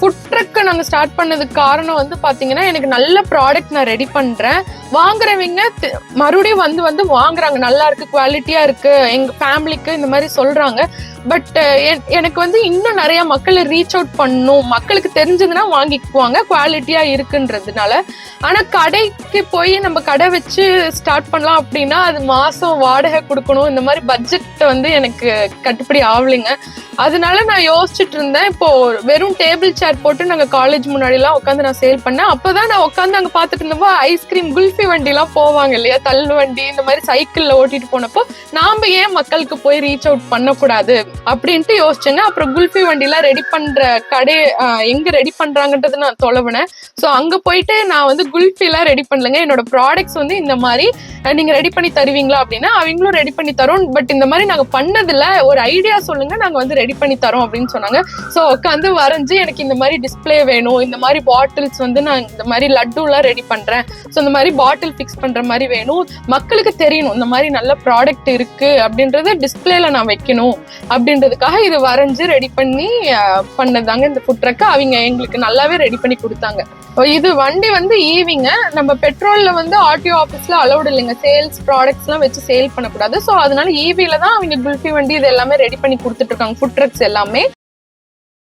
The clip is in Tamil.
ஃபுட் ட்ரக்கை நாங்கள் ஸ்டார்ட் பண்ணதுக்கு காரணம் வந்து பார்த்தீங்கன்னா எனக்கு நல்ல ப்ராடக்ட் நான் ரெடி பண்ணுறேன் வாங்குறவங்க மறுபடியும் வந்து வந்து வாங்குறாங்க. நல்லா இருக்கு குவாலிட்டியாக இருக்கு. எங்கள் ஃபேமிலிக்கு இந்த மாதிரி சொல்கிறாங்க பட் எனக்கு வந்து இன்னும் நிறைய மக்களை ரீச் அவுட் பண்ணணும் மக்களுக்கு தெரிஞ்சதுன்னா வாங்கிக்குவாங்க. குவாலிட்டியாக இருக்குன்றதுனால. ஆனால் கடைக்கு போய் நம்ம கடை வச்சு ஸ்டார்ட் பண்ணலாம் அப்படின்னா அது மாதம் வாடகை கொடுக்கணும். இந்த மாதிரி பட்ஜெட் வந்து எனக்கு கட்டுப்படி ஆகலைங்க அதனால நான் யோசிச்சுட்டு இருந்தேன். இப்போ வெறும் டேபிள் சேர் போட்டு நாங்க காலேஜ் முன்னாடி எல்லாம் உட்காந்து நான் சேல் பண்ணேன். அப்பதான் நான் உட்காந்து அங்க பாத்துட்டு இருந்தப்போ ஐஸ்கிரீம் குல்ஃபி வண்டி எல்லாம் போவாங்க இல்லையா? தள்ளு வண்டி இந்த மாதிரி சைக்கிள்ல ஓட்டிட்டு போனப்போ நாம ஏன் மக்களுக்கு போய் ரீச் அவுட் பண்ணக்கூடாது? அப்படின்ட்டு யோசிச்சேங்க. அப்புறம் குல்ஃபி வண்டிலாம் ரெடி பண்ற கடை ஆஹ், எங்க ரெடி பண்றாங்கன்றது நான் தொலைவினேன். ஸோ அங்க போயிட்டு நான் வந்து குல்ஃபி எல்லாம் ரெடி பண்ணலங்க. என்னோட ப்ராடக்ட்ஸ் வந்து இந்த மாதிரி நீங்க ரெடி பண்ணி தருவீங்களா அப்படின்னா அவங்களும் ரெடி பண்ணி தரும். பட் இந்த மாதிரி நாங்க பண்ணதில்ல ஒரு ஐடியா சொல்லுங்க நாங்க வந்து ரெடி பண்ணி தரோம் அப்படின்னு சொன்னாங்க. ஸோ உட்காந்து வரைஞ்சு எனக்கு இந்த மாதிரி டிஸ்ப்ளே வேணும் இந்த மாதிரி பாட்டில்ஸ் வந்து நான் இந்த மாதிரி லட்டுலாம் ரெடி பண்றேன். ஸோ இந்த மாதிரி பாட்டில் ஃபிக்ஸ் பண்ற மாதிரி வேணும். மக்களுக்கு தெரியணும் இந்த மாதிரி நல்ல ப்ராடக்ட் இருக்கு அப்படின்றத டிஸ்பிளேல நான் வைக்கணும் அப்படின்றதுக்காக இது வரைஞ்சு ரெடி பண்ணி பண்ணதாங்க இந்த ஃபுட் அவங்க எங்களுக்கு நல்லாவே ரெடி பண்ணி கொடுத்தாங்க. இது வண்டி வந்து ஈவிங்க. நம்ம பெட்ரோல்ல வந்து ஆர்டிஓ ஆஃபீஸ்ல அலௌட் இல்லைங்க. சேல்ஸ் ப்ராடக்ட்ஸ் எல்லாம் வச்சு சேல் பண்ணக்கூடாது. ஸோ அதனால ஈவில தான் அவங்க குல்ஃபி வண்டி இது எல்லாமே ரெடி பண்ணி கொடுத்துட்டு இருக்காங்க. ஃபுட் ட்ரக்ஸ் எல்லாமே.